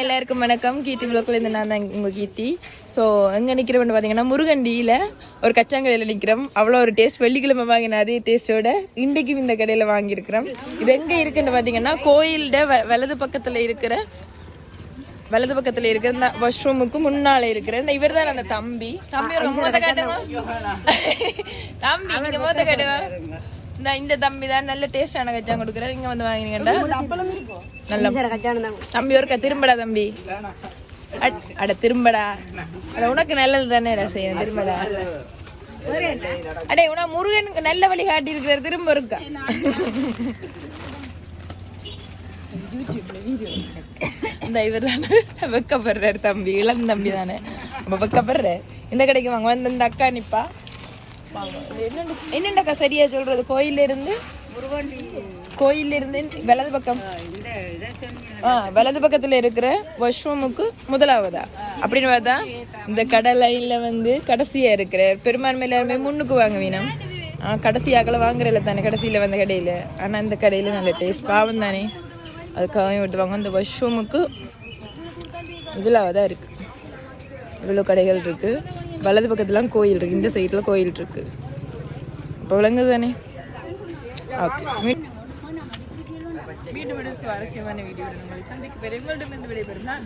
எல்லாருக்கும் வணக்கம். கீர்த்தி விளக்கில் இருந்து நான் தான் உங்கள் கீர்த்தி. ஸோ எங்கே நிற்கிறோம்னு பார்த்தீங்கன்னா முருகண்டியில் ஒரு கச்சாங்கடையில் நிற்கிறோம் அவ்வளோ ஒரு டேஸ்ட் வெள்ளிக்கிழமை வாங்கின அதே டேஸ்ட்டோட இன்றைக்கும் இந்த கடையில் வாங்கியிருக்கிறோம். இது எங்கே இருக்குன்னு பார்த்தீங்கன்னா கோயில்ட வ வலது பக்கத்தில் இருக்கிற வலது பக்கத்தில் இருக்கிற இந்த வாஷ்ரூமுக்கு முன்னால இருக்கிற இந்த இவர் தான் அந்த தம்பி. தம்பி ஒரு மோத காட்டுங்க. தம்பி இங்க மோத காட்டுங்க. இந்த இந்த தம்பி தான் நல்ல டேஸ்டான கச்சான் கொடுக்குறாரு. இங்க வந்து வாங்கினீங்கடா நல்ல தம்பி ஒருக்கா திரும்படா தம்பி. அட்- திரும்படா. அட உனக்கு நல்லது தானே செய்யும் திரும்படா. அடே உனா முருகனுக்கு நல்ல வழி காட்டி இருக்கிற திரும்ப இருக்கா இந்த இவர் தானே வெக்கப்படுறாரு தம்பி. இளம் தம்பி தானே. வெக்கப்படுற இந்த கடைக்கு வாங்க. வந்து இந்த அக்கா நிப்பா. என்னண்டக்கா சரியா சொல்றது? கோயில்ல இருந்து கோயில்ல இருந்து வலது பக்கம். ஆ வலது பக்கத்துல இருக்கிற வஷ்வமுக்கு முதலாவதா? அப்படின்னு பார்த்தா இந்த கடை லைன்ல வந்து கடைசியா இருக்கிற பெரும்பான்மை எல்லாருமே முன்னுக்கு வாங்க வேணும். ஆ கடைசியாக்களை வாங்குறல தானே கடைசியில வந்த கடையில. ஆனா இந்த கடையில நல்ல டேஸ்ட் பாவம் தானே. அதுக்காக விட்டுவாங்க இந்த வஷ்வமுக்கு முதலாவதா இருக்கு. இவ்வளோ கடைகள் இருக்கு. வலது பக்கத்துலாம் கோயில் இருக்கு. இந்த சைடுல கோயில் இருக்கு. இப்போ விளங்குது தானே? ஓகே மீண்டும் மீண்டும் சுவாரஸ்யமான வீடியோ சந்திக்கு பெரிய விடைபெறும். நான்